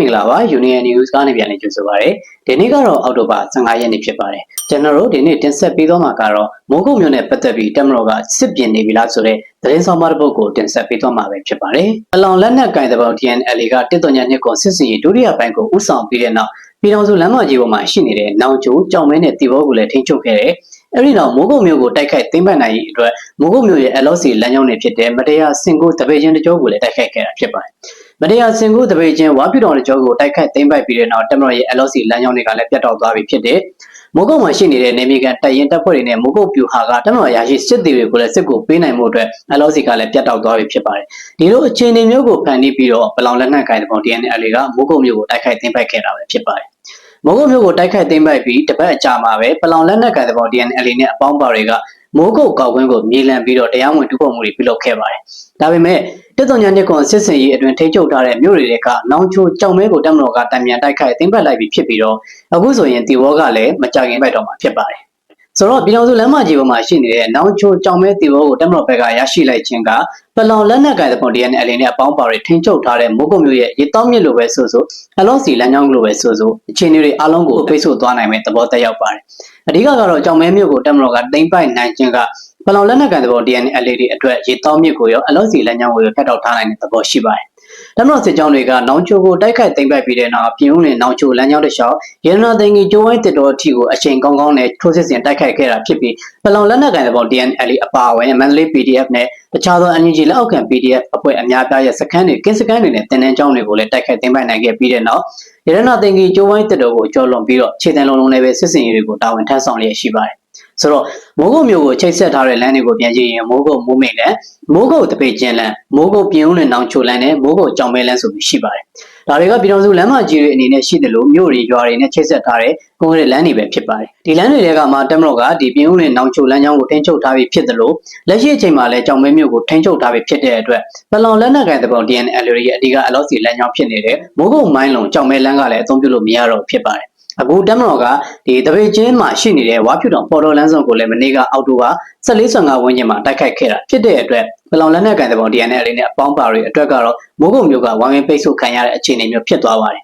မင်္ဂလာပါ Union News ကနေပြန်လည်ကြိုဆိုပါရစေ။ဒီနေ့ကတော့အောက်တိုဘာ15ရက်နေ့ဖြစ်ပါတယ်။ကျွန်တော်တို့ဒီနေ့တင်ဆက်ပေးသွားမှာကတော့မိုးကုတ်မြို့နယ်ပတ်သက်ပြီးတမတော်ကစစ်ပြင်နေပြီလားဆိုတဲ့သတင်းဆောင်မတစ်ပုဒ်ကိုတင်ဆက်ပေးသွားမှာပဲဖြစ်ပါတယ်။အလောင်လက်နက်ကင်တဲ့ဘော TNL ကတစ်တော်ညာနှစ်ကိုစစ်စင်ရေးဒုတိယပိုင်းကိုဥဆောင်ပြီးတဲ့နောက်ပြည်တော်စုလမ်းမကြီးပေါ်မှာရှိနေတဲ့နောင်ကျိုးကြောင်မဲနဲ့တီဘောကိုလည်းထိန်းချုပ်ခဲ့တယ်။ အဲဒီနောက်မိုးကုတ်မြို့ကိုတိုက်ခိုက်သိမ်းပိုက်နိုင်ရေးအတွက်မိုးကုတ်မြို့ရဲ့ LOC လမ်းကြောင်းတွေဖြစ်တဲ့မတရားစင်ကိုတပည့်ချင်းတကြောကိုလည်းတိုက်ခိုက်ခဲ့တာဖြစ်ပါတယ်။မတရားစင်ကိုတပည့်ချင်းဝါပြူတော်တကြောကိုတိုက်ခိုက်သိမ်းပိုက်ပြီးတဲ့နောက်တမတော်ရဲ့ LOC လမ်းကြောင်းတွေကလည်းပြတ်တောက်သွားပြီဖြစ်တဲ့မိုးကုတ်မှာရှိနေတဲ့နေမီကန်တပ်ရင်တပ်ဖွဲ့တွေနဲ့မိုးကုတ်ပြူဟာကတမတော်ရာရှိစစ်သည်တွေကိုလည်းစစ်ကိုပေးနိုင်မှုအတွက် LOC ကလည်းပြတ်တောက်သွားပြီဖြစ်ပါတယ်။ဒီလိုအခြေအနေမျိုးကိုဖန်တီးပြီးတော့ပလောင်လက်နက်ကိုင်တဲ့ပုံ TNL ကမိုးကုတ်မြို့ကိုတိုက်ခိုက်သိမ်းပိုက်ခဲ့တာပဲဖြစ်ပါတယ်။ မိုးကုတ်မြို့ကိုတိုက်ခိုက်သိမ်းပိုက်ပြီးတပတ်အကြာမှာပဲပလောင်လက်နက်ကိုင်တဲ့ပုံ TNL နဲ့အပေါင်းပါတွေကမိုးကုတ်ကောက်ကွင်းကိုမြေလံပြီးတော့တရားဝင်တူဖို့မှုတွေပြုလုပ်ခဲ့ပါတယ်။ဒါပေမဲ့တက်တော်ညာနှစ်ကွန်စစ်စင်ရေးအတွင်ထိချုပ်ထားတဲ့မြို့တွေကနောင်ချိုကြောင်မဲကိုတက်မတော်ကတံမြန်တိုက်ခိုက်သိမ်းပတ်လိုက်ပြီးဖြစ်ပြီးတော့အခုဆိုရင်တီဝေါကလည်းမကြခင်ပိုက်တော့မှာဖြစ်ပါတယ်။ ဆိုတော့ပြည်တော်စုလမ်းမကြီးပေါ်မှာရှိနေတဲ့နောင်ချိုကြောင်မဲတီဝေါကိုတက်မတော်ဘက်ကရရှိလိုက်ခြင်းကပလောင်လက်နက်ကိုင်တဲ့ပုံ DNL နဲ့အပေါင်းပါတွေထိန်းချုပ်ထားတဲ့မိုးကုတ်မြို့ရဲ့ရေတောင်းမြစ်လိုပဲဆိုဆိုအလုံးစီလမ်းကြောင်းလိုပဲဆိုဆိုအခြေအနေတွေအလုံးကိုပိတ်ဆို့သွားနိုင်မဲ့သဘောတက်ရောက်ပါတယ်။အဓိကကတော့ကြောင်မဲမြို့ကိုတက်မတော်ကတိမ့်ပိုက်နိုင်ခြင်းကပလောင်လက်နက်ကန်သဘော DNL တွေအတွက်ရေတောင်းမြစ်ကိုရောအလုံးစီလမ်းကြောင်းကိုရောဖျက်တောက်ထားနိုင်တဲ့သဘောရှိပါတယ်။ တမတော်စစ်ကြောင်းတွေကနောင်ချိုကိုတိုက်ခိုက်သိမ်းပိုက်ပြီးတဲ့နောက်ပြည်ဦးနဲ့နောင်ချိုလမ်းကြောင်းတစ်လျှောက်ရတနာသိန်းကြီးကျိုးဝိုင်းတစ်တော်အထိကိုအချိန်ကောင်းကောင်းနဲ့ထိုးစစ်ဆင်တိုက်ခိုက်ခဲ့တာဖြစ်ပြီးပလောင်လက်နက်ကန်သဘော DNL အပါအဝင် Mandalay PDF နဲ့တခြားသော NUG လက်အောက်ခံ PDF အဖွဲ့အများပြားရဲ့စခန်းတွေကင်းစခန်းတွေနဲ့တင်နန်းကျောင်းတွေကိုလည်းတိုက်ခိုက်သိမ်းပိုက်နိုင်ခဲ့ပြီးတဲ့နောက်ရတနာသိန်းကြီးကျိုးဝိုင်းတစ်တော်ကိုကျော်လွန်ပြီးတော့ခြေတံလုံးလုံးနဲ့ပဲစစ်စင်ရေးတွေကိုတာဝန်ထမ်းဆောင်လျက်ရှိပါတယ်။ ဆိုတော့မိုးကုတ်မျိုးကိုချိတ်ဆက်ထားတဲ့လမ်းတွေကိုပြန်ကြည့်ရင်မိုးကုတ်မိုးမိတ်လမ်းမိုးကုတ်တပိတ်ကျင်းလမ်းမိုးကုတ်ပြင်းဦးလမ်းနောင်ချိုလမ်းနဲ့မိုးကုတ်ကြောင်မဲလမ်းဆိုပြီးရှိပါတယ်။ဒါတွေကပြည်တော်စုလမ်းမကြီးတွေအနေနဲ့ရှိတယ်လို့မြို့တွေရွာတွေနဲ့ချိတ်ဆက်ထားတဲ့ကွန်ကရစ်လမ်းတွေပဲဖြစ်ပါတယ်။ဒီလမ်းတွေကမှတက်မတော်ကဒီပြင်းဦးလမ်းနောင်ချိုလမ်းကြောင်းကိုထိန်းချုပ်ထားပြီးဖြစ်တယ်လို့လက်ရှိအချိန်မှာလည်းကြောင်မဲမြို့ကိုထိန်းချုပ်ထားပြီးဖြစ်တဲ့အတွက်ပလောင်လက်နက်ကိုင်တဲ့ပုံ DNL ရဲ့အဓိကအလော့စီလမ်းကြောင်းဖြစ်နေတဲ့မိုးကုတ်မိုင်းလုံကြောင်မဲလမ်းကလည်းအသုံးပြုလို့မရတော့ဖြစ်ပါတယ်။ အခုတက်မတော်ကဒီတပိတ်ချင်းမှာရှိနေတဲ့ဝါဖြူတောင်ပေါ်တော်လန်းစုံကိုလည်းမနေ့ကအောက်တိုဘာ14-15ဝန်းကျင်မှာတိုက်ခိုက်ခဲ့တာဖြစ်တဲ့အတွက်ပလောင်လက်နက်ကန်တဲ့ပုံ DNL နဲ့အပေါင်းပါတွေအတွက်ကတော့မိုးကုတ်မျိုးကဝိုင်းဝန်းပိတ်ဆို့ခံရတဲ့အခြေအနေမျိုးဖြစ်သွားပါတယ်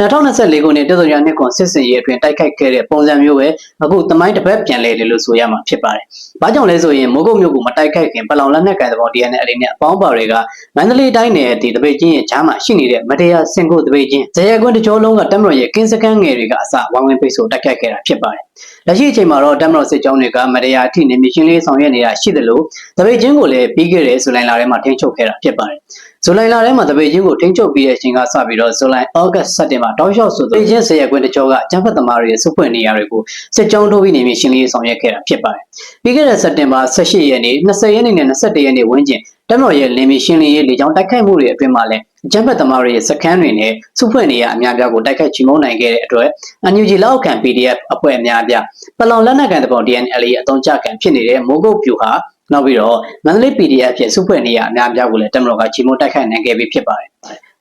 2024ခုနှစ်တက္ကသိုလ်နှစ်ကွန်စစ်စင်ရေးအတွင်းတိုက်ခိုက်ခဲ့တဲ့ပုံစံမျိုးပဲအခုတမိုင်းတစ်ပတ်ပြန်လဲတယ်လို့ဆိုရမှာဖြစ်ပါတယ်။ဘာကြောင့်လဲဆိုရင်မိုးကုတ်မြို့ကိုမတိုက်ခိုက်ခင်ပလောင်လက်နက်ကန်တဲ့ပုံ DNL နဲ့အပေါင်းပါတွေကမန္တလေးတိုင်းနယ်ဒီတပိတ်ချင်းရဲ့ဂျားမှာရှိနေတဲ့မတရားစင်ကိုတပိတ်ချင်းဇေယျကွန်းတကြောလုံးကတက်မတော်ရဲ့ကင်းစကန်ငယ်တွေကအစဝိုင်းဝန်းပိတ်ဆို့တိုက်ခိုက်ခဲ့တာဖြစ်ပါတယ်။လက်ရှိအချိန်မှာတော့တက်မတော်စစ်ကြောင်းတွေကမတရားအထိနေမီရှင်းလေးဆောင်ရွက်နေတာရှိသလိုတပိတ်ချင်းကိုလည်းပြီးခဲ့တဲ့ဇူလိုင်လထဲမှာထိန်းချုပ်ခဲ့တာဖြစ်ပါတယ်။ ဇူလိုင်လထဲမှာတပေချင်းကိုထိန်းချုပ်ပြီးတဲ့အချိန်ကစပြီးတော့ဇူလိုင်ဩဂတ်စက်တင်ဘာတောက်လျှောက်ဆိုပေချင်းဆရာကွင်းတကြောကအကျန်းဖတ်သမားတွေရဲ့စုဖွင့်နေရာတွေကိုစစ်ကြောင်းထိုးပြီးနေပြီးရှင်းလင်းဆောင်ရွက်ခဲ့တာဖြစ်ပါတယ်။ပြီးခဲ့တဲ့စက်တင်ဘာ18ရက်နေ့20ရက်နေ့နဲ့21ရက်နေ့ဝန်းကျင်တမတော်ရဲ့လင်းမီရှင်းလင်းရေးလေကြောင်းတိုက်ခိုက်မှုတွေအတွင်းမှာလည်းအကြမ်းဖက်သမားတွေရဲ့စခန်းတွေနဲ့စုဖွဲ့နေရအများပြားကိုတိုက်ခိုက်ချီမုန်းနိုင်ခဲ့တဲ့အတွက် NUG လောက်ခံ PDF အဖွဲ့အများပြားပလောင်လက်နက်ကန်တပုံ DNL ရဲ့အသုံးချခံဖြစ်နေတဲ့မိုးကုတ်ပြူဟာ နောက်ပြီးတော့မန္တလေး PDF ဖြစ်စုဖွဲ့နေရအများပြားကိုလည်းတမတော်ကချီမုန်းတိုက်ခိုက်နိုင်ခဲ့ပြီးဖြစ်ပါတယ်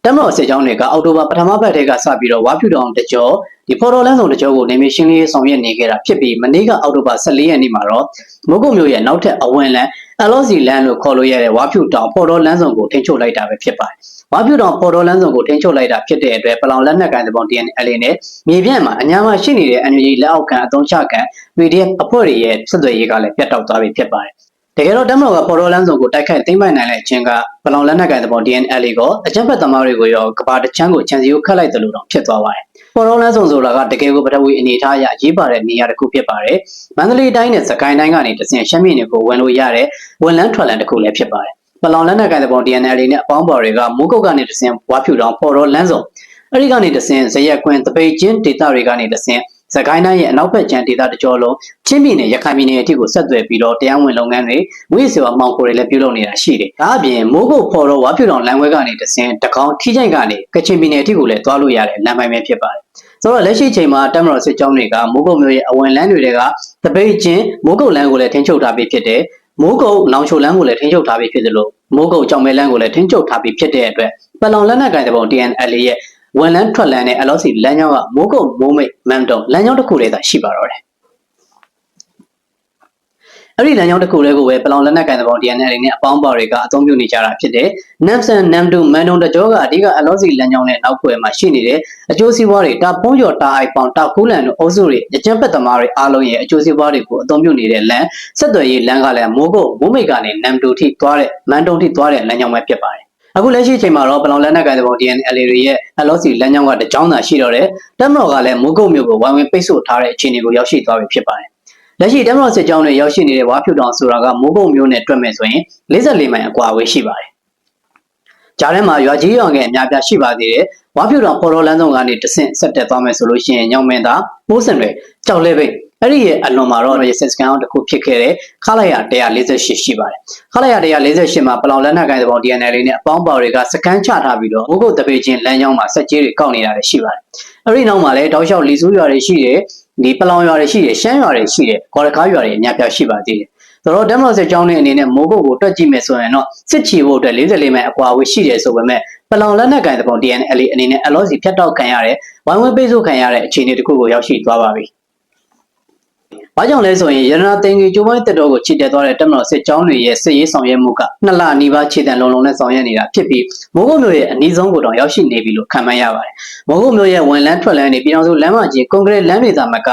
တမတော်စစ်ကြောင်းတွေကအောက်တိုဘာပထမပတ်ထဲကစပြီးတော့ဝါဖြူတောင်တကြောဒီဖော်တော်လန်းဆောင်တကြောကိုနေမရှင်းလေးဆောင်ရွက်နေခဲ့တာဖြစ်ပြီးမနေ့ကအောက်တိုဘာ14ရက်နေ့မှာတော့မုတ်ကုတ်မြို့ရဲ့နောက်ထပ်အဝင်လန်းအလော့စီလန်လို့ခေါ်လို့ရတဲ့ဝါဖြူတောင်ဖော်တော်လန်းဆောင်ကိုထိန်းချုပ်လိုက်တာပဲဖြစ်ပါတယ်။ဝါဖြူတောင်ဖော်တော်လန်းဆောင်ကိုထိန်းချုပ်လိုက်တာဖြစ်တဲ့အတွက်ပလောင်လက်နက်ကန်တဲ့ပုံ DNL နဲ့မြေပြန့်မှာအညာမှာရှိနေတဲ့ NUG လက်အောက်ခံအသုံးချခံ PDF အဖွဲ့တွေရဲ့ဆက်သွယ်ရေးကလည်းပြတ်တောက်သွားပြီဖြစ်ပါတယ်။ တကယ်တော့တမတော်ကပေါ်တော်လန်းစုံကိုတိုက်ခိုက်သိမ်းပိုက်နိုင်တဲ့အချင်းကဘလောင်လက်နက်ကန်တဲ့ပုံ DNL ကိုအကြမ်းဖက်သမားတွေကိုရောကဘာတချမ်းကိုချန်စီကိုခတ်လိုက်တယ်လို့တော့ဖြစ်သွားပါတယ်။ပေါ်တော်လန်းစုံဆိုတာကတကယ်ကိုပထဝီအနေထားအရရေးပါတဲ့နေရာတစ်ခုဖြစ်ပါတယ်။မန္တလေးတိုင်းနဲ့စကိုင်းတိုင်းကနေတဆင်ရှမ်းပြည်နယ်ကိုဝင်လို့ရတဲ့ဝန်လန်းထွက်လန်းတစ်ခုလည်းဖြစ်ပါတယ်။ပလောင်လက်နက်ကန်တဲ့ပုံ DNL နဲ့အပေါင်းပါတွေကမိုးကုတ်ကနေတဆင်ဝါဖြူတောင်ပေါ်တော်လန်းစုံအဲဒီကနေတဆင်ဇရက်ကွင်းတပိတ်ချင်းဒေသတွေကနေတဆင် စကိုင်းတိုင်းရဲ့အနောက်ဘက်ခြမ်းဒေသတကြောလုံးချင်းပြည်နယ်ရခိုင်ပြည်နယ်အထိကိုဆက်သွယ်ပြီးတော့တရားဝင်လုပ်ငန်းတွေဝိစေဝမောင်ခိုတွေလည်းပြုလုပ်နေတာရှိတယ်။ဒါအပြင်မိုးကုတ်ဖော်တော့ဝါပြူတောင်လမ်းဝဲကနေတဆင်တကောင်ထိချိုက်ကနေကချင်ပြည်နယ်အထိကိုလည်းသွားလို့ရတဲ့လမ်းပိုင်းပဲဖြစ်ပါတယ်။ဆိုတော့လက်ရှိချိန်မှာတမတော်စစ်ကြောင်းတွေကမိုးကုတ်မြို့ရဲ့အဝင်လမ်းတွေကတပိတ်ချင်းမိုးကုတ်လမ်းကိုလည်းထိန်းချုပ်ထားပြီးဖြစ်တယ်။မိုးကုတ်နောင်ချိုလမ်းကိုလည်းထိန်းချုပ်ထားပြီးဖြစ်တယ်လို့မိုးကုတ်ကြောင်မဲလမ်းကိုလည်းထိန်းချုပ်ထားပြီးဖြစ်တဲ့အတွက်ပလောင်လက်နက်ကိုင်တဲ့ပုံ TNL ရဲ့ ဝန်လန်းထွက်လန်းနဲ့အလောစီလမ်းကြောင်းကမိုးကုတ်မိုးမိတ်မန်တုံလမ်းကြောင်းတစ်ခုတည်းသာရှိပါတော့တယ်အဲ့ဒီလမ်းကြောင်းတစ်ခုတည်းကိုပဲပလောင်လက်နက်ကန်တဲ့ပေါင်း DNL နဲ့အပေါင်းပါတွေကအသုံးပြုနေကြတာဖြစ်တယ်။ Namsan Namdu Mandong တကြောကအဓိကအလောစီလမ်းကြောင်းနဲ့နောက်ွယ်မှာရှိနေတဲ့အကျိုးစီးပွားတွေတာဖုံးကျော်တာအိုက်ပောင်တာကူးလန်တို့အုပ်စုတွေအကြမ်းဖက်သမားတွေအားလုံးရဲ့အကျိုးစီးပွားတွေကိုအသုံးပြုနေတဲ့လမ်းဆက်သွယ်ရေးလမ်းကလည်းမိုးကုတ်မိုးမိတ်ကနေ Namdu ထိသွားတဲ့ Mandong ထိသွားတဲ့လမ်းကြောင်းပဲဖြစ်ပါတယ်။ အခုလက်ရှိအချိန်မှာတော့ပလောင်လက်နက်ကိုင်တဲ့ပုံ DNL တွေရဲ့အလောစီလမ်းကြောင်းကတကြောင်းသာရှိတော့တယ်။တက်မတော်ကလည်းမိုးကုတ်မြို့ကိုဝိုင်းဝန်းပိတ်ဆို့ထားတဲ့အခြေအနေကိုရောက်ရှိသွားပြီဖြစ်ပါတယ်။လက်ရှိတက်မတော်စစ်ကြောင်းတွေရောက်ရှိနေတဲ့ဝါဖြူတောင်ဆိုတာကမိုးကုတ်မြို့နဲ့တွက်မယ်ဆိုရင်44မိုင်အကွာအဝေးရှိပါတယ်။ကြားထဲမှာရွာကြီးရွာငယ်အများပြားရှိပါသေးတယ်။ဝါဖြူတောင်ပေါ်တော်လမ်းဆောင်ကနေတဆင့်ဆက်တက်သွားမယ်ဆိုလို့ရှိရင်ညောင်မင်းသားပိုးစံတွေကြောက်လဲပိတ် အဲ့ဒီရဲ့အလွန်မှာတော့စစ်စကန်အောင်တစ်ခုဖြစ်ခဲ့တဲ့ခလာရ148ရှိပါတယ်ခလာရ148မှာပလောင်လက်နက်ကိုင်တဲ့ပေါင်း DNL နဲ့အပေါင်းပါတွေကစကန်ချထားပြီးတော့မိုးကုတ်တပေချင်းလမ်းကြောင်းမှာစက်ကြီးတွေကောက်နေတာလည်းရှိပါတယ်အဲ့ဒီနောက်မှာလည်းတောက်လျှောက်လီဆူးရွာတွေရှိတယ်ဒီပလောင်ရွာတွေရှိတယ်ရှမ်းရွာတွေရှိတယ်ကော်ရကားရွာတွေအများပြားရှိပါသေးတယ်ဆိုတော့ဒက်မလို့စစ်ကြောင်းနဲ့အနေနဲ့မိုးကုတ်ကိုတွက်ကြည့်မယ်ဆိုရင်တော့စစ်ချီဖို့အတွက်44မိုင်အကွာအဝေးရှိတယ်ဆိုပေမဲ့ပလောင်လက်နက်ကိုင်တဲ့ပုံ DNL အနေနဲ့အလောစီဖြတ်တောက်ခံရတဲ့ဝိုင်းဝန်းပိတ်ဆို့ခံရတဲ့အခြေအနေတစ်ခုကိုရောက်ရှိသွားပါပြီ။ ဘာကြောင့်လဲဆိုရင်ရတနာတင်ကြီးကျိုးပိုင်းတက်တော်ကိုခြေတက်သွားတဲ့တက်မတော်စစ်ကြောင်းတွေရဲ့စစ်ရေးဆောင်ရွက်မှုကနှစ်လနီးပါးခြေတံလုံးလုံးနဲ့ဆောင်ရွက်နေတာဖြစ်ပြီးမိုးကုတ်မျိုးရဲ့အနီးဆုံးကိုတောင်ရောက်ရှိနေပြီလို့ခံမှန်းရပါတယ်။မိုးကုတ်မျိုးရဲ့ဝန်လန်းထွက်လန်းတွေပြည်အောင်စုလမ်းမကြီးကွန်ကရစ်လမ်းတွေသာမက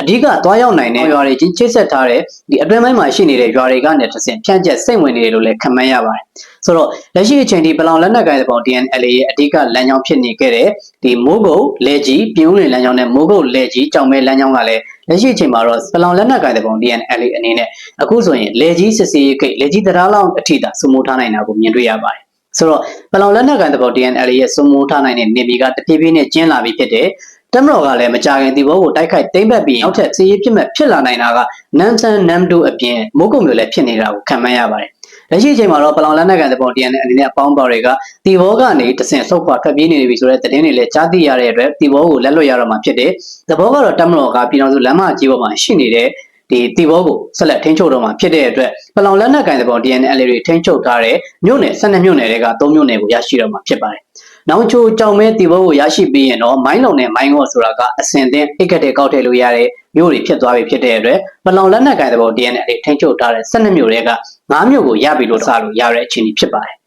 အဓိကသွားရောက်နိုင်တဲ့ရွာတွေချင်းချိတ်ဆက်ထားတဲ့ဒီအတွင်းပိုင်းမှာရှိနေတဲ့ရွာတွေကနေတစ်ဆင့်ဖြန့်ကျက်စိတ်ဝင်နေတယ်လို့လည်းခံမှန်းရပါတယ်။ဆိုတော့လက်ရှိအချိန်ဒီပလောင်လက်နက်ကိုင်တဲ့ပုံ DNL ရဲ့အဓိကလမ်းကြောင်းဖြစ်နေခဲ့တဲ့ဒီမိုးကုတ်လေကြီးပြင်းဦးလင်လမ်းကြောင်းနဲ့မိုးကုတ်လေကြီးကြောင်မဲလမ်းကြောင်းကလည်းလက်ရှိအချိန်မှာတော့ပလောင်လက်နက်ကိုင်တဲ့ပုံ DNL အနေနဲ့အခုဆိုရင်လေကြီးစစ်စီးကိတ်လေကြီးတရားလောက်အထိသာစုမိုးထားနိုင်တာကိုမြင်တွေ့ရပါတယ်။ဆိုတော့ပလောင်လက်နက်ကိုင်တဲ့ပုံ DNL ရဲ့စုမိုးထားနိုင်တဲ့နေပြည်ကတဖြည်းဖြည်းနဲ့ကျင်းလာပြီးဖြစ်တဲ့ တမတော်ကလည်းမကြခင်ဒီဘောကိုတိုက်ခိုက်သိမ့်ပတ်ပြီးနောက်ထပ်စီးရေးဖြစ်မဲ့ဖြစ်လာနိုင်တာကနမ်ဆန်နမ်ဒိုအပြင်မိုးကုံမျိုးလည်းဖြစ်နေတာကိုခံမှန်းရပါတယ်။လက်ရှိအချိန်မှာတော့ပလောင်လက်နက်ကန်တဲ့ပုံတရန်နဲ့အနေနဲ့အပေါင်းပါတွေကဒီဘောကနေတဆင့်ဆုတ်ခွာထွက်ပြေးနေပြီဆိုတဲ့သတင်းတွေလည်းကြားသိရတဲ့အတွက်ဒီဘောကိုလက်လွတ်ရတော့မှာဖြစ်တယ်။ဒီဘောကတော့တမတော်ကပြည်တော်စုလမ်းမကြီးပေါ်မှာရှိနေတဲ့ဒီတီဘောကိုဆက်လက်ထိန်းချုပ်တော့မှာဖြစ်တဲ့အတွက်ပလောင်လက်နက်ကင်တဲ့ပုံ DNL တွေထိန်းချုပ်ထားတဲ့မြို့နယ်12မြို့နယ်တွေက3မြို့နယ်ကိုရရှိတော့မှာဖြစ်ပါတယ်။ နောင်ချိုကြောင်မဲတီဘောကိုရရှိပြီးရင်တော့မိုင်းလုံနဲ့မိုင်းငေါ့ဆိုတာကအစင်သင်းအိတ်ကတဲ့ကောက်ထည့်လို့ရတဲ့မြို့တွေဖြစ်သွားပြီဖြစ်တဲ့အတွက်ပလောင်လက်နက်ကင်တဲ့ပုံ DNL တွေထိန်းချုပ်ထားတဲ့12မြို့တွေက9မြို့ကိုရပြီလို့စလို့ရတဲ့အခြေအနေဖြစ်ပါတယ်။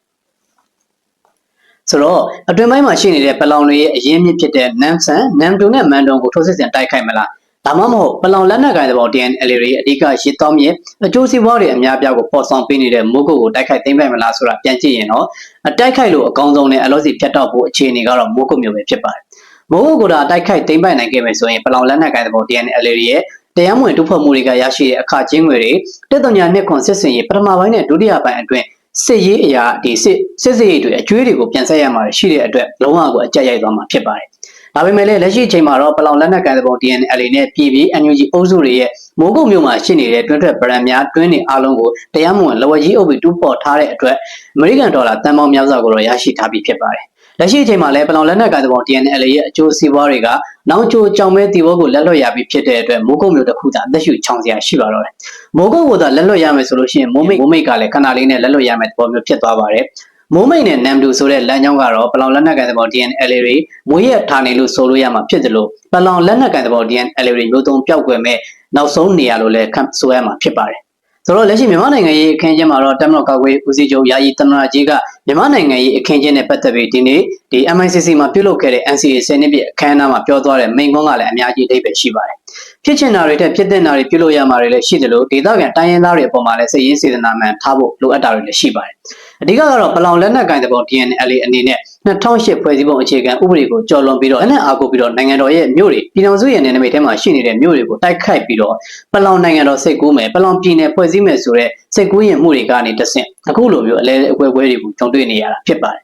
ဆိုတော့အတွင်ပိုင်းမှာရှိနေတဲ့ပလောင်တွေရဲ့အရင်းမြစ်ဖြစ်တဲ့နမ်ဆန်နမ်ဒုံနဲ့မန်ဒုံကိုထိုးစစ်ဆင်တိုက်ခိုက်မလား ဒါမှမဟုတ်ပလောင်လက်နက်ကိုင်တဲ့ပေါ် DNL တွေအဓိကရစ်တော်မြစ်အကျိုးစီးပွားတွေအများပြားကိုပေါ်ဆောင်ပေးနေတဲ့မိုးကုတ်ကိုတိုက်ခိုက်သိမ်းပိုက်မလားဆိုတာပြန်ကြည့်ရင်တော့အတိုက်ခိုက်လို့အကောင်းဆုံးနဲ့အလို့စီဖြတ်တောက်ဖို့အခြေအနေကတော့မိုးကုတ်မျိုးပဲဖြစ်ပါတယ်။မိုးကုတ်ကတိုက်ခိုက်သိမ်းပိုက်နိုင်ခဲ့မယ်ဆိုရင်ပလောင်လက်နက်ကိုင်တဲ့ပေါ် DNL တွေရဲ့တရားမဝင်တူဖွဲ့မှုတွေကရရှိတဲ့အခါချင်းငွေတွေတက်တော်ညာနှစ်ခွန်စစ်စင်ရေးပထမပိုင်းနဲ့ဒုတိယပိုင်းအတွင်းစစ်ရေးအရာဒီစစ်စစ်စရေးတွေအကျွေးတွေကိုပြန်ဆက်ရမှာရှိတဲ့အတွက်လုံးဝကိုအကြက်ရိုက်သွားမှာဖြစ်ပါတယ်။ ဒါပေမဲ့လည်းလက်ရှိအချိန်မှာတော့ပလောင်လက်နက်ကန်တဲ့ပုံ DNL နဲ့ပြည်ပြည် NUG အုပ်စုတွေရဲ့မိုးကုတ်မြို့မှာရှိနေတဲ့တွင်းထွက်ဗရန်များတွင်းနေအားလုံးကိုတရားမဝင်လဝကြီးအုပ်ပြီးတူးပေါ်ထားတဲ့အတွက်အမေရိကန်ဒေါ်လာတန်ပေါင်းများစွာကိုတော့ရရှိထားပြီးဖြစ်ပါတယ်။လက်ရှိအချိန်မှာလည်းပလောင်လက်နက်ကန်တဲ့ပုံ DNL ရဲ့အကျိုးစီးပွားတွေကနောင်ချိုကြောင်မဲတီဘောကိုလက်လွတ်ရပြီးဖြစ်တဲ့အတွက်မိုးကုတ်မြို့တစ်ခုသာအသက်ရှူချောင်းစရာရှိပါတော့တယ်။မိုးကုတ်ကိုသာလက်လွတ်ရမယ်ဆိုလို့ရှိရင်မိုးမိတ်မိုးမိတ်ကလည်းခဏလေးနဲ့လက်လွတ်ရမယ်သဘောမျိုးဖြစ်သွားပါတယ်။ မိုးမိတ်နဲ့နမ်ဒူဆိုတဲ့လမ်းကြောင်းကတော့ပလောင်လက်နက်ကန်တဲ့ပေါ် DNL တွေမွေးရထားနေလို့ဆိုလို့ရမှာဖြစ်တယ်လို့ပလောင်လက်နက်ကန်တဲ့ပေါ် DNL တွေမျိုးသုံးပြောက်ွယ်မဲ့နောက်ဆုံးနေရာလို့လည်းဆိုရမှာဖြစ်ပါတယ်ဆိုတော့လက်ရှိမြန်မာနိုင်ငံရေးအခင်းကျင်းမှာတော့တမန်တော်ကာကွယ်ဦးစီးချုပ်ယာယီတမနာကြီးကမြန်မာနိုင်ငံရေးအခင်းကျင်းနဲ့ပတ်သက်ပြီးဒီနေ့ဒီ MICC မှာပြုလုပ်ခဲ့တဲ့ NCA ဆယ်နှစ်ပြည့်အခမ်းအနားမှာပြောသွားတဲ့မိန့်ခွန်းကလည်းအများကြီးအဓိပ္ပာယ်ရှိပါတယ်။ဖြစ်ချင်တာတွေတဲ့ဖြစ်တဲ့တာတွေပြုလုပ်ရမှာတွေလည်းရှိတယ်လို့ဒေသခံတိုင်းရင်းသားတွေအပေါ်မှာလည်းစိတ်ရင်းစေတနာမှန်ထားဖို့လိုအပ်တာတွေလည်းရှိပါတယ်။ အဓိကကတော့ပလောင်လက်နက်ကင်တဲ့ပုံ DNL အနေနဲ့2008ဖွဲ့စည်းပုံအခြေခံဥပဒေကိုကျော်လွန်ပြီးတော့အနဲ့အားကိုပြီးတော့နိုင်ငံတော်ရဲ့မြို့တွေပြည်တော်စုရဲ့နယ်နိမိတ်ထဲမှာရှိနေတဲ့မြို့တွေကိုတိုက်ခိုက်ပြီးတော့ပလောင်နိုင်ငံတော်စိတ်ကူးမယ်ပလောင်ပြည်နယ်ဖွဲ့စည်းမယ်ဆိုတဲ့စိတ်ကူးရင်မှုတွေကနေတဆင့်အခုလိုမျိုးအလဲအကွဲကွဲတွေကိုကြုံတွေ့နေရတာဖြစ်ပါတယ်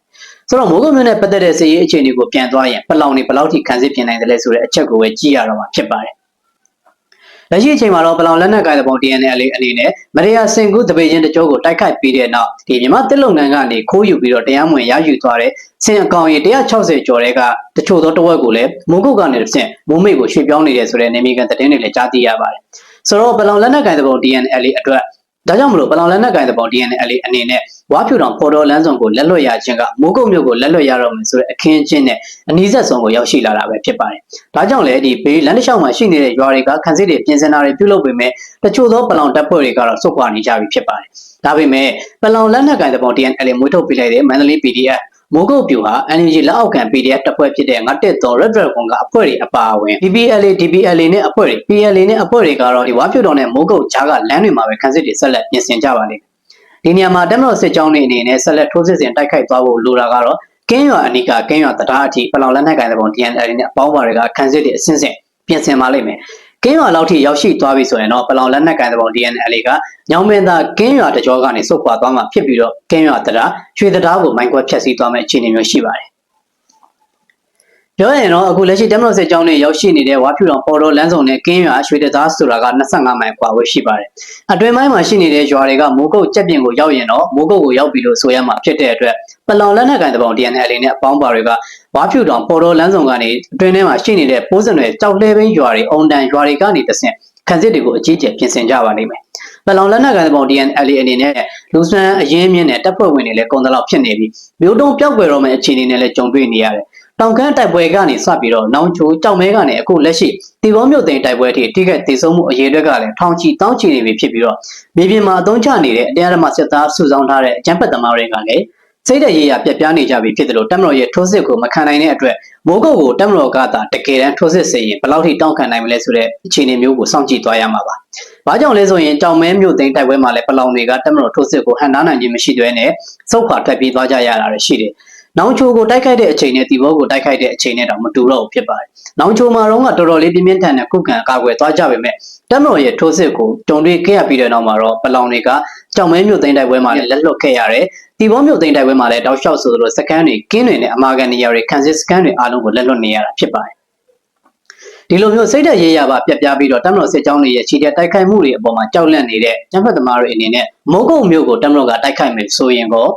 ဆိုတော့မိုးကုတ်မြို့နဲ့ပတ်သက်တဲ့စီးရေးအခြေအနေကိုပြန်သွားရင်ပလောင်တွေဘယ်လောက်ထိခံစစ်ပြင်နိုင်တယ်လဲဆိုတဲ့အချက်ကိုပဲကြည့်ရတော့မှာဖြစ်ပါတယ် လက်ရှိအချိန်မှာတော့ပလောင်လက်နက်ကိုင်တဲ့ပုံ DNL အနေနဲ့မရေယာစင်ကူးတပေချင်းတကြောကိုတိုက်ခိုက်ပြီးတဲ့နောက်ဒီမြန်မာတစ်လုံငန်းကနေခိုးယူပြီးတော့တရားမဝင်ရယူသွားတဲ့စင်အကောင်ရေ160ကျော်တဲ့ကတချို့သောတဝက်ကိုလည်းမုံကုတ်ကနေတစ်ဆင့်မိုးမိတ်ကိုရွှေ့ပြောင်းနေတယ်ဆိုတဲ့နေမီကန်သတင်းတွေလည်းကြားသိရပါတယ်ဆိုတော့ပလောင်လက်နက်ကိုင်တဲ့ပုံ DNL အတွက် ဒါကြောင့်မလို့ပလောင်လက်နက်ကင်တဲ့ပုံ DNL အနေနဲ့ဝါဖြူတောင်ပေါ်တော်လမ်းဆောင်ကိုလက်လွတ်ရခြင်းကမိုးကုတ်မြို့ကိုလက်လွတ်ရတော့မယ်ဆိုတဲ့အခင်းအကျင်းနဲ့အနီးဆက်ဆုံးကိုရောက်ရှိလာတာပဲဖြစ်ပါတယ်။ဒါကြောင့်လည်းဒီဘေးလမ်းတစ်လျှောက်မှာရှိနေတဲ့ရွာတွေကခန်းစစ်တွေပြင်ဆင်တာတွေပြုလုပ်ပေမဲ့တချို့သောပလောင်တပ်ဖွဲ့တွေကတော့စုခွာနေကြပြီဖြစ်ပါတယ်။ဒါပေမဲ့ပလောင်လက်နက်ကင်တဲ့ပုံ DNL မွေးထုတ်ပေးလိုက်တဲ့မန္တလေး PDF မိုးကုတ်ပြူဟာ NUG လက်အောက်ခံ PDF တပ်ဖွဲ့ဖြစ်တဲ့ငါတက်တော် Red Dragon ကအဖွဲ့တွေအပါအဝင် PPLA DPLA နဲ့အဖွဲ့တွေ PLA နဲ့အဖွဲ့တွေကတော့ဒီဝါပြူတော်နဲ့မိုးကုတ်ကြားကလမ်းတွေမှာပဲခန်းစစ်တွေဆက်လက်ပြင်ဆင်ကြပါလိမ့်မယ်။ဒီနေရာမှာတက်မတော်စစ်ကြောင်းတွေအနေနဲ့ဆက်လက်ထိုးစစ်ဆင်တိုက်ခိုက်သွားဖို့လိုတာကတော့ကင်းရွာအနီးကကင်းရွာတရားအထိပလောင်လက်နက်ကိုင်တဲ့ပုံ DNL နဲ့အပေါင်းပါတွေကခန်းစစ်တွေအစဉ်စဉ်ပြင်ဆင်ပါလိမ့်မယ်။ ကင်းရွာလောက်ထိရောက်ရှိသွားပြီဆိုရင်တော့ပလောင်လက်နက်ကိုင်တဲ့ပုံ DNL ကညောင်မင်းသားကင်းရွာတကြောကနေစုတ်ခွာသွားမှာဖြစ်ပြီးတော့ကင်းရွာတရားရွှေတရားကိုမိုင်းခွဲဖျက်ဆီးသွားမယ့်အခြေအနေမျိုးရှိပါတယ် ပြောရရင်တော့အခုလက်ရှိတက်မလို့စစ်ကြောင်းတွေရောက်ရှိနေတဲ့ဝါဖြူတော်ပေါ်တော်လမ်းဆောင်နဲ့ကင်းရွာရွှေတသားဆိုတာက25မိုင်ကွာဝေးရှိပါတယ်။အတွင်ပိုင်းမှာရှိနေတဲ့ရွာတွေကမိုးကုတ်ကြက်ပြင်ကိုရောက်ရင်တော့မိုးကုတ်ကိုရောက်ပြီလို့ဆိုရမှာဖြစ်တဲ့အတွက်ပလောင်လက်နက်ကန်တပောင် DNL နဲ့အပေါင်းပါတွေကဝါဖြူတော်ပေါ်တော်လမ်းဆောင်ကနေအတွင်ထဲမှာရှိနေတဲ့ပိုးစံတွေကြောက်လဲဘင်းရွာတွေအုံတန်ရွာတွေကနေတဆင့်ခန်းစစ်တွေကိုအကြီးကျယ်ပြင်ဆင်ကြပါလိမ့်မယ်။ပလောင်လက်နက်ကန်တပောင် DNL အနေနဲ့လူစံအရင်မြင့်တဲ့တပ်ဖွဲ့ဝင်တွေလည်းကုန်တလောက်ဖြစ်နေပြီးမျိုးတုံးပြောက်ွယ်တော့မယ့်အခြေအနေနဲ့လည်းကြုံတွေ့နေရတယ်။ တောင်ကန်းတိုက်ပွဲကနေစပြီးတော့နောင်ချိုကြောက်မဲကနေအခုလက်ရှိတီဘောမြို့သိမ်းတိုက်ပွဲထိတိကျတည်ဆုံမှုအရေးအတွက်ကလည်းထောင်ချီတောင်းချီနေပြီဖြစ်ပြီးတော့မြေပြင်မှာအသုံးချနေတဲ့အတရားဓမ္မစစ်သားစုဆောင်းထားတဲ့အကြမ်းဖက်သမားတွေကလည်းစိတ်တရေရပြက်ပြားနေကြပြီဖြစ်တယ်လို့တက်မတော်ရဲ့ထိုးစစ်ကိုမခံနိုင်တဲ့အတွက်မိုးကုတ်ကိုတက်မတော်ကသာတကယ်တမ်းထိုးစစ်ဆင်ရင်ဘယ်လောက်ထိတောင်းခံနိုင်မလဲဆိုတဲ့အခြေအနေမျိုးကိုစောင့်ကြည့်သွားရမှာပါ။ဘာကြောင့်လဲဆိုရင်ကြောင်မဲမြို့သိမ်းတိုက်ပွဲမှာလည်းပလောင်တွေကတက်မတော်ထိုးစစ်ကိုဟန်တားနိုင်ခြင်းမရှိသေးနဲ့စုတ်ခွာထွက်ပြေးသွားကြရတာရှိတယ်။ နောင်ချိုကိုတိုက်ခိုက်တဲ့အချိန်နဲ့တီဘောကိုတိုက်ခိုက်တဲ့အချိန်နဲ့တော့မတူတော့ဘူးဖြစ်ပါတယ်။နောင်ချိုမှာတော့ကတော်တော်လေးပြင်းပြင်းထန်ထန်ခုခံကာကွယ်သွားကြပေမဲ့တက်မတော်ရဲ့ထိုးစစ်ကိုကြုံတွေ့ခဲ့ရပြီးတဲ့နောက်မှာတော့ပလောင်တွေကကြောင်မဲမြို့သိမ်းတိုက်ပွဲမှာလည်းလက်လွတ်ခဲ့ရတယ်။တီဘောမြို့သိမ်းတိုက်ပွဲမှာလည်းတောက်လျှောက်ဆိုလိုစကန်တွေကင်းတွေနဲ့အမာကန်နေရာတွေခံစစ်စကန်တွေအားလုံးကိုလက်လွတ်နေရတာဖြစ်ပါတယ်။ဒီလိုမျိုးစိတ်သက်ရေးရပါပြက်ပြားပြီးတော့တမတော်စစ်ကြောင်းတွေရဲ့ခြေတက်တိုက်ခိုက်မှုတွေအပေါ်မှာကြောက်လန့်နေတဲ့ကျန်းဖတ်သမားတွေအနေနဲ့မိုးကုတ်မြို့ကိုတမတော်ကတိုက်ခိုက်မယ်ဆိုရင်တော့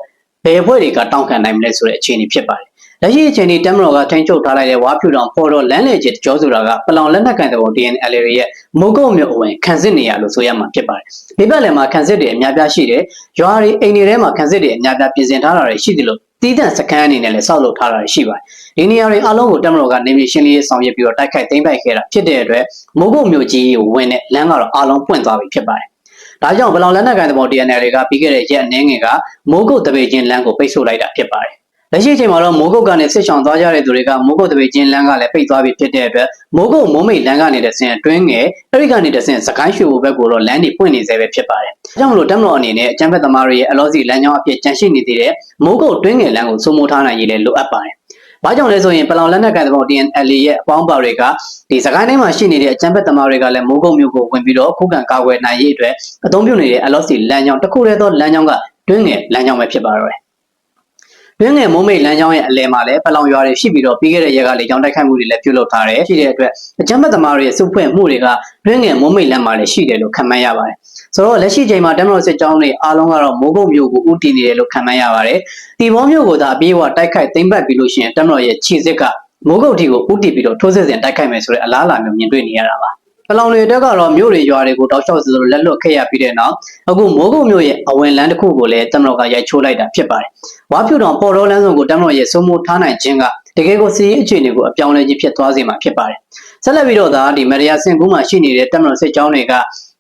ဘယ်အဖွဲ့တွေကတောင်းခံနိုင်မလဲဆိုတဲ့အခြေအနေဖြစ်ပါတယ်။လက်ရှိအချိန်ဒီတမတော်ကထိန်းချုပ်ထားလိုက်တဲ့ဝါဖြူတောင်ပေါ်တော့လမ်းလေကျကြောဆိုတာကပလောင်လက်နက်ကန်တဲ့ပုံ DNL ရဲ့မိုးကုတ်မြို့အဝင်ခံစစ်နေရလို့ဆိုရမှာဖြစ်ပါတယ်။ဒီဘက်လည်းမှာခံစစ်တွေအများပြားရှိတယ်။ရွာတွေအိမ်တွေထဲမှာခံစစ်တွေအများပြားပြင်ဆင်ထားတာတွေရှိတယ်လို့တီးတန့်စကန်အနေနဲ့လည်းစောက်လုပ်ထားတာရှိပါတယ်။ဒီနေရာတွေအလုံးကိုတမတော်ကနေမြေရှင်းလင်းရေးဆောင်ရွက်ပြီးတော့တိုက်ခိုက်သိမ်းပိုက်ခဲ့တာဖြစ်တဲ့အတွက်မိုးကုတ်မြို့ကြီးကိုဝင်တဲ့လမ်းကတော့အလုံးပွင့်သွားပြီဖြစ်ပါတယ်။ ဒါကြောင့်ဘလောင်လက်နက်ကန်သဘော DNL တွေကပြီးခဲ့တဲ့ရက်အနည်းငယ်ကမိုးကုတ်တပေချင်းလမ်းကိုပိတ်ဆို့လိုက်တာဖြစ်ပါတယ်။လက်ရှိအချိန်မှာတော့မိုးကုတ်ကနေစစ်ဆောင်သွားကြတဲ့သူတွေကမိုးကုတ်တပေချင်းလမ်းကလည်းပိတ်သွားပြီဖြစ်တဲ့အတွက်မိုးကုတ်မိုးမိတ်လမ်းကနေတဆင်အတွင်းငယ်အဲဒီကနေတဆင်စကိုင်းရွှေဘိုဘက်ကိုတော့လမ်းတွေပွင့်နေသေးပဲဖြစ်ပါတယ်။ဒါကြောင့်မလို့တမတော်အနေနဲ့အကျန်းဖက်သမားတွေရဲ့အလောစီလမ်းကြောင်းအဖြစ်ကြန့်ရှိနေသေးတဲ့မိုးကုတ်တွင်းငယ်လမ်းကိုစိုးမိုးထားနိုင်ရည်လည်းလိုအပ်ပါတယ်။ ဘာကြောင့်လဲဆိုရင်ပလောင်လက်နက်ကန်သဘော DNL ရဲ့အပေါင်းပါတွေကဒီစကိုင်းတိုင်းမှာရှိနေတဲ့အကြမ်းဖက်သမားတွေကလည်းမိုးကုတ်မြို့ကိုဝင်ပြီးတော့ခုခံကာကွယ်နိုင်ရေးအတွက်အသုံးပြုနေတဲ့အလောစီလမ်းကြောင်းတစ်ခုတည်းသောလမ်းကြောင်းကတွင်းငယ်လမ်းကြောင်းပဲဖြစ်ပါတော့တယ်။တွင်းငယ်မိုးမိတ်လမ်းကြောင်းရဲ့အလဲမှာလည်းပလောင်ရွာတွေရှိပြီးတော့ပြီးခဲ့တဲ့ရက်ကလေကြောင်းတိုက်ခိုက်မှုတွေလည်းပြုလုပ်ထားတယ်ရှိတဲ့အတွက်အကြမ်းဖက်သမားတွေရဲ့စုဖွဲ့မှုတွေကတွင်းငယ်မိုးမိတ်လမ်းမှာလည်းရှိတယ်လို့ခန့်မှန်းရပါတယ်။ ဆိုတော့လက်ရှိချိန်မှာတမတော်စစ်ကြောင်းတွေအားလုံးကတော့မိုးကုတ်မြို့ကိုဦးတည်နေတယ်လို့ခန့်မှန်းရပါတယ်။တီဘောမြို့ကိုသာအပြေးအဝတိုက်ခိုက်သိမ်းပတ်ပြီးလို့ရှိရင်တမတော်ရဲ့ခြေစစ်ကမိုးကုတ်တီကိုဦးတည်ပြီးတော့ထိုးစစ်ဆင်တိုက်ခိုက်မယ်ဆိုတဲ့အလားအလာမျိုးမြင်တွေ့နေရတာပါပလောင်တွေတက်ကတော့မြို့တွေရွာတွေကိုတောက်လျှောက်စလိုလက်လွတ်ခဲ့ရပြီးတဲ့နောက်အခုမိုးကုတ်မြို့ရဲ့အဝင်လန်းတစ်ခုကိုလည်းတမတော်ကရိုက်ချိုးလိုက်တာဖြစ်ပါတယ်။ဝါဖြူတောင်ပေါ်တော်လန်းစုံကိုတမတော်ရဲ့စိုးမိုးထားနိုင်ခြင်းကတကယ်ကိုစီးရေးအခြေအနေကိုအပြောင်းလဲကြီးဖြစ်သွားစေမှာဖြစ်ပါတယ်။ဆက်လက်ပြီးတော့ဒါဒီမရယာစင်ကူးမှာရှိနေတဲ့တမတော်စစ်ကြောင်းတွေက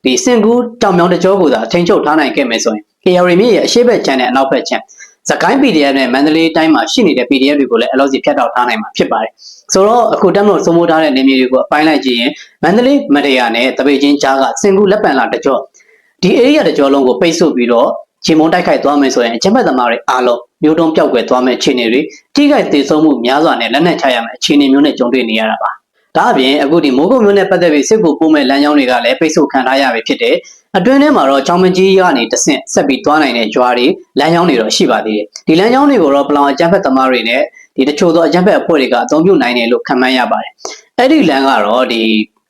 ဒီစင်ကူးတောင်မြောင်တကြောကိုသာထိန်းချုပ်ထားနိုင်ခဲ့မယ်ဆိုရင် KR မြစ်ရဲ့အရှိတ်ဘက်ခြမ်းနဲ့အနောက်ဘက်ခြမ်းစကိုင်း PDF နဲ့မန္တလေးတိုင်းမှာရှိနေတဲ့ PDF တွေကိုလည်းအလို့စီဖြတ်တောက်ထားနိုင်မှာဖြစ်ပါတယ်။ဆိုတော့အခုတက်မလို့စိုးမိုးထားတဲ့နေမြေတွေကိုအပိုင်းလိုက်ကြည့်ရင်မန္တလေးမတရာနဲ့တပိတ်ချင်းကြားကစင်ကူလက်ပံလာတကြောဒီ area တကြောလုံးကိုပိတ်ဆို့ပြီးတော့ဂျင်မုံတိုက်ခိုက်သွားမယ်ဆိုရင်အချက်မဲ့သမားတွေအားလုံးမျိုးတုံးပြောက်ကွယ်သွားမယ်အခြေအနေတွေထိခိုက်သေးဆုံးမှုများစွာနဲ့လက်နက်ချရမယ်အခြေအနေမျိုးနဲ့ကြုံတွေ့နေရတာပါ။ ဒါအပြင်အခုဒီမိုးကုတ်မျိုးနဲ့ပတ်သက်ပြီးစစ်ကူပို့မဲ့လမ်းကြောင်းတွေကလည်းပိတ်ဆို့ခံထားရပြီဖြစ်တဲ့အတွင်းထဲမှာတော့ချောင်းမကြီးကနေတဆင့်ဆက်ပြီးသွားနိုင်တဲ့ကြွားတွေလမ်းကြောင်းတွေတော့ရှိပါသေးတယ်ဒီလမ်းကြောင်းတွေကိုတော့ပလောင်အကြမ်းဖက်သမားတွေနဲ့ဒီတချို့သောအကြမ်းဖက်အဖွဲ့တွေကအသုံးပြုနိုင်တယ်လို့ခန့်မှန်းရပါတယ်အဲ့ဒီလမ်းကတော့ဒီ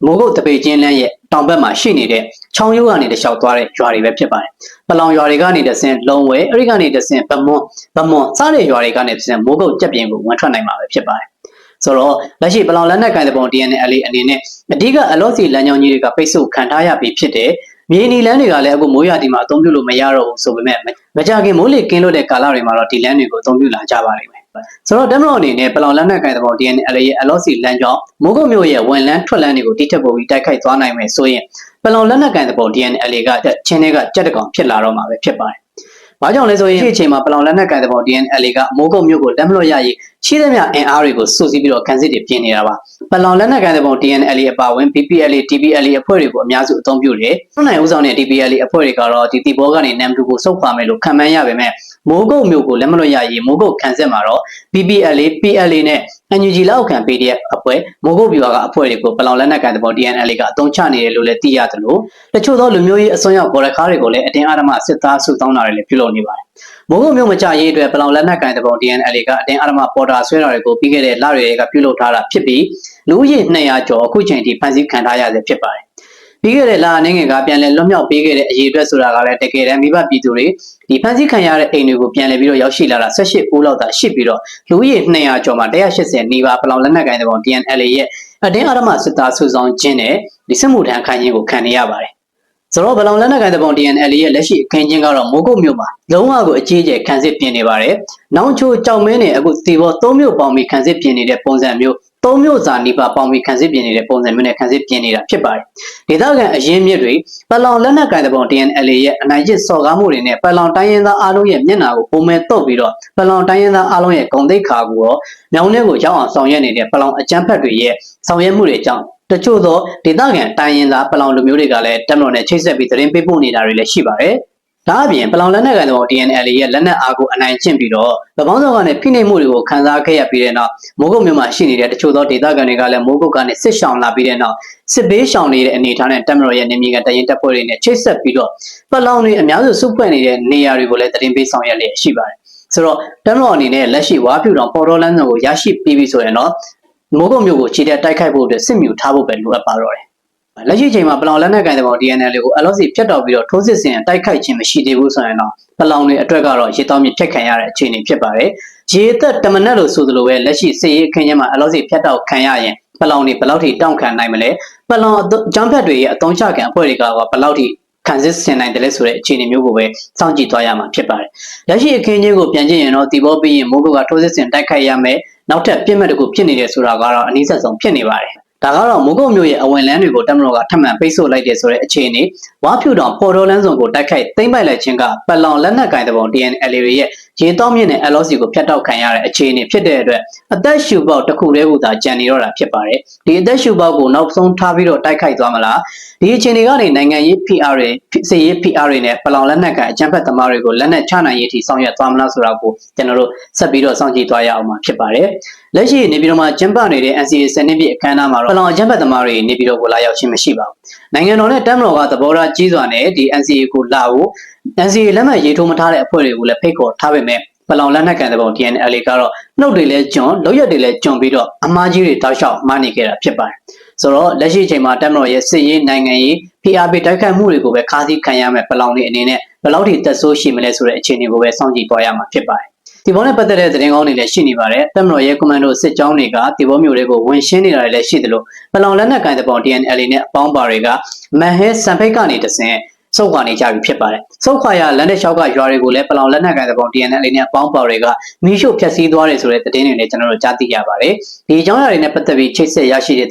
မိုးကုတ်တပေချင်းလမ်းရဲ့တောင်ဘက်မှာရှိနေတဲ့ချောင်းရိုးကနေတလျှောက်သွားတဲ့ရွာတွေပဲဖြစ်ပါတယ်ပလောင်ရွာတွေကနေတဆင့်လုံဝဲအဲ့ဒီကနေတဆင့်ဗမွန်ဗမွန်စားတဲ့ရွာတွေကနေတဆင့်မိုးကုတ်ကြက်ပြင်ကိုဝင်ထွက်နိုင်မှာပဲဖြစ်ပါတယ် ဆိုတော့လက်ရှိပလောင်လက်နက်ကိုင်တဲ့ပုံ DNL အနေနဲ့အဓိကအလောစီလမ်းကြောင်းကြီးတွေကပိတ်ဆို့ခံထားရပြီးဖြစ်တဲ့မြေနီလန်းတွေကလည်းအခုမိုးရတီမှာအသုံးပြုလို့မရတော့ဘူးဆိုပေမဲ့မကြခင်မိုးလေကင်းလို့တဲ့ကာလတွေမှာတော့ဒီလန်းတွေကိုအသုံးပြုလာကြပါလိမ့်မယ်ဆိုတော့တက်မတော်အနေနဲ့ပလောင်လက်နက်ကိုင်တဲ့ပေါ် DNL ရဲ့ LOC လမ်းကြောင်းမိုးကုတ်မြို့ရဲ့ဝန်လန်းထွက်လန်းတွေကိုတိတက်ပို့ပြီးတိုက်ခိုက်သွားနိုင်မယ်ဆိုရင်ပလောင်လက်နက်ကိုင်တဲ့ပေါ် DNL ကချင်းတွေကကြက်တကောင်ဖြစ်လာတော့မှာပဲဖြစ်ပါတယ်။ဘာကြောင့်လဲဆိုရင်ဒီအချိန်မှာပလောင်လက်နက်ကိုင်တဲ့ပေါ် DNL ကမိုးကုတ်မြို့ကိုလက်မလွတ်ရရေးရှိသမျှအင်အားတွေကိုစုစည်းပြီးတော့ကန်စစ်တွေပြင်နေတာပါ။ပလောင်လက်နက်ကိုင်တဲ့ပေါ် DNL အပါအဝင် BPLA TPLA အဖွဲ့တွေကိုအများစုအသုံးပြုတယ်။နိုင်ဦးဆောင်တဲ့ TPLA အဖွဲ့တွေကတော့ဒီတီဘောကနေနမ်တူကိုစုပ်ခွာမယ်လို့ခံမှန်းရပေမဲ့မိုးကုတ်မြို့ကိုလက်မလွတ်ရရေးမိုးကုတ်ခံစစ်မှာတော့ PPLA PLA နဲ့ NUG လောက်ခံ PDF အဖွဲ့မိုးကုတ်ပြည်ကအဖွဲ့တွေကိုပလောင်လက်နက်ကန်တဲ့ပေါ် DNL ကအသုံးချနေတယ်လို့လည်းသိရတယ်လို့တချို့သောလူမျိုးရေးအစွန်းရောက်ဘော်ရခါတွေကိုလည်းအတင်းအဓမ္မစစ်သားစုတောင်းတာတွေလည်းပြုလုပ်နေပါတယ်။ မိုးကုတ်မြို့မကြရေးအတွက်ပလောင်လက်နက်ကန်တဲ့ပေါ် DNL ကအတင်းအဓမ္မပေါ်တာဆွဲတာတွေကိုပြီးခဲ့တဲ့လတွေကပြုလုပ်ထားတာဖြစ်ပြီးလူဦးရေ200ကျော်အခုချိန်ထိဖမ်းဆီးခံထားရဆဲဖြစ်ပါတယ်။ပြီးခဲ့တဲ့လအနေငယ်ကပြန်လည်လွတ်မြောက်ပေးခဲ့တဲ့အရေးအတွက်ဆိုတာကလည်းတကယ်တမ်းမိဘပြည်သူတွေဒီဖန်ဆီးခံရတဲ့အိမ်တွေကိုပြန်လည်ပြီးတော့ရောက်ရှိလာတာ18ဦးလောက်သာရှိပြီးတော့လူဦးရေ200ကျော်မှာ180နီးပါးပလောင်လက်နက်ကိုင်တဲ့ပုံ DNL ရဲ့အတင်းအဓမ္မစစ်သားစုဆောင်ခြင်းနဲ့ဒီစစ်မှုထမ်းခိုင်းခြင်းကိုခံနေရပါတယ် ဆိုတော့ဘလောင်လက်နက်ကိုင်တဲ့ပုံ DNL ရဲ့လက်ရှိအခင်းချင်းကတော့မိုးကုတ်မြို့မှာလုံးဝကိုအကြီးအကျယ်ခံစစ်ပြင်နေပါတယ်။နောင်ချိုကြောက်မင်းနဲ့အခုတီဘော၃မြို့ပေါင်းပြီးခံစစ်ပြင်နေတဲ့ပုံစံမျိုးသုံးမျိုးစာနိပါပေါင်းပြီးခံစစ်ပြင်နေတဲ့ပုံစံမျိုးနဲ့ခံစစ်ပြင်နေတာဖြစ်ပါတယ်။ဒေသခံအရင်းမြစ်တွေပလောင်လက်နက်ကိုင်တဲ့ပုံ DNL ရဲ့အနိုင်ကျင့်စော်ကားမှုတွေနဲ့ပလောင်တိုင်းရင်းသားအားလုံးရဲ့မျက်နှာကိုပုံမဲ့တော့ပြီးတော့ပလောင်တိုင်းရင်းသားအားလုံးရဲ့ဂုံတိတ်ခါကိုရောမြောင်ထဲကိုရောက်အောင်ဆောင်ရွက်နေတဲ့ပလောင်အကြမ်းဖက်တွေရဲ့ဆောင်ရွက်မှုတွေကြောင့် တချို့သောဒေသခံတိုင်းရင်းသားပလောင်လူမျိုးတွေကလည်းတက်မတော်နဲ့ချိတ်ဆက်ပြီးသတင်းပေးပို့နေတာတွေလည်းရှိပါတယ်။ဒါအပြင်ပလောင်လက်နက်ကန်တော် DNL ရဲ့လက်နက်အားကိုအနိုင်ကျင့်ပြီးတော့ဗပောင်းဆောင်ကနေဖိနှိပ်မှုတွေကိုခံစားခဲ့ရပြီးတဲ့နောက်မိုးကုတ်မြို့မှာရှိနေတဲ့တချို့သောဒေသခံတွေကလည်းမိုးကုတ်ကနေစစ်ရှောင်လာပြီးတဲ့နောက်စစ်ဘေးရှောင်နေတဲ့အနေအထားနဲ့တက်မတော်ရဲ့နေမြေကတရင်တပ်ဖွဲ့တွေနဲ့ချိတ်ဆက်ပြီးတော့ပလောင်တွေအများစုစုဖွဲ့နေတဲ့နေရာတွေကိုလည်းသတင်းပေးဆောင်ရွက်လျက်ရှိပါတယ်။ဆိုတော့တက်မတော်အနေနဲ့လက်ရှိဝါဖြူတော်ပေါ်တော်လန်းစုံကိုရရှိပြီးပြီဆိုရင်တော့ မိုးကုတ်မြို့ကိုခြေတက်တိုက်ခိုက်ဖို့အတွက်စစ်မြူထားဖို့ပဲလိုအပ်ပါတော့တယ်။လက်ရှိချိန်မှာပလောင်လက်နက်ကိုင်တဲ့ကောင် DNL ကို LOC ဖြတ်တော်ပြီးတော့ထိုးစစ်ဆင်တိုက်ခိုက်ခြင်းမရှိသေးဘူးဆိုရင်တော့ပလောင်တွေအတွက်ကတော့ရေတောင်းမြစ်ဖြတ်ခံရတဲ့အခြေအနေဖြစ်ပါတယ်။ရေသက်တမနက်လို့ဆိုသလိုပဲလက်ရှိစစ်ရေးအခင်းချင်းမှာ LOC ဖြတ်တော်ခံရရင်ပလောင်တွေဘယ်လောက်ထိတောင့်ခံနိုင်မလဲ။ပလောင်အကြမ်းဖက်တွေရဲ့အတုံးချခံအဖွဲ့တွေကဘယ်လောက်ထိ ခံစစ်ဆင်နိုင်တယ်လဲဆိုတဲ့အခြေအနေမျိုးကိုပဲစောင့်ကြည့်သွားရမှာဖြစ်ပါတယ်။လက်ရှိအခင်းချင်းကိုပြန်ကြည့်ရင်တော့တီဘောပြီးရင်မိုးကုတ်ကထိုးစစ်ဆင်တိုက်ခိုက်ရမယ်။နောက်ထပ်ပြစ်မှတ်တစ်ခုဖြစ်နေတယ်ဆိုတာကတော့အနည်းဆက်ဆုံးဖြစ်နေပါတယ်။ဒါကတော့မိုးကုတ်မြို့ရဲ့အဝင်လန်းတွေကိုတက်မတော်ကထပ်မံပိတ်ဆို့လိုက်တဲ့ဆိုတဲ့အခြေအနေဝါဖြူတောင်ပေါ်တော်လန်းစုံကိုတိုက်ခိုက်သိမ်းပိုက်လိုက်ခြင်းကပလောင်လက်နက်ကင်တဲ့ပုံ DNL ရဲ့ ရေတောင်းမြင့်တဲ့ LOC ကိုဖျက်တောက်ခံရတဲ့အခြေအနေဖြစ်တဲ့အတွက်အသက်ရှူပေါက်တစ်ခုတည်းကိုသာကြံနေတော့တာဖြစ်ပါတယ်ဒီအသက်ရှူပေါက်ကိုနောက်ဆုံးထားပြီးတော့တိုက်ခိုက်သွားမလားဒီအခြေအနေကနေနိုင်ငံရေး PR တွေစစ်ရေး PR တွေနဲ့ပလောင်လက်နက်ကန်အကြမ်းဖက်သမားတွေကိုလက်နက်ချနိုင်ရေးအထိဆောင်ရွက်သွားမလားဆိုတာကိုကျွန်တော်တို့ဆက်ပြီးတော့စောင့်ကြည့်သွားရအောင်မှာဖြစ်ပါတယ်လက်ရှိနေပြည်တော်မှာကျင်းပနေတဲ့ NCA စနစ်ပြည့်အခမ်းအနားမှာတော့ပလောင်အကြမ်းဖက်သမားတွေနေပြည်တော်ကိုလာရောက်ခြင်းမရှိပါဘူးနိုင်ငံတော်နဲ့တမ်မတော်ကသဘောထားကြီးစွာနဲ့ဒီ NCA ကိုလာဖို့ NCA လက်မှတ်ရေးထိုးမထားတဲ့အဖွဲ့တွေကိုလည်းဖိတ်ခေါ်ထားပေမဲ့ပလောင်လက်နက်ကန်တဲ့ပုံ DNL ကတော့နှုတ်တွေလည်းကျွန်းလောက်ရက်တွေလည်းကျွန်းပြီးတော့အမားကြီးတွေတောက်လျှောက်မားနေခဲ့တာဖြစ်ပါတယ်ဆိုတော့လက်ရှိအချိန်မှာတက်မတော်ရဲ့စစ်ရေးနိုင်ငံရေး PRP တိုက်ခိုက်မှုတွေကိုပဲခါးစည်းခံရမယ်ပလောင်တွေအနေနဲ့ဘယ်လောက်ထိတက်ဆိုးရှိမလဲဆိုတဲ့အခြေအနေကိုပဲစောင့်ကြည့်သွားရမှာဖြစ်ပါတယ်ဒီဘောနဲ့ပတ်သက်တဲ့သတင်းကောင်းတွေလည်းရှိနေပါတယ်တက်မတော်ရဲ့ကွန်မန်ဒိုစစ်ကြောင်းတွေကဒီဘောမျိုးတွေကိုဝင်ရှင်းနေတာတွေလည်းရှိသလိုပလောင်လက်နက်ကန်တဲ့ပုံ DNL နဲ့အပေါင်းပါတွေကမန်ဟဲစံဖိတ်ကနေတဆင့် စုတ်ခွာနေကြပြီဖြစ်ပါတယ်။စုတ်ခွာရလန်တဲ့လျှောက်ကရွာတွေကိုလည်းပလောင်လက်နက်ကန်တဲ့ပုံ DNL နဲ့အပေါင်းပါတွေကမီးရှို့ဖျက်ဆီးသွားတယ်ဆိုတဲ့သတင်းတွေလည်းကျွန်တော်တို့ကြားသိရပါတယ်။ဒီအကြောင်းအရာတွေနဲ့ပတ်သက်ပြီးချိတ်ဆက်ရရှိတဲ့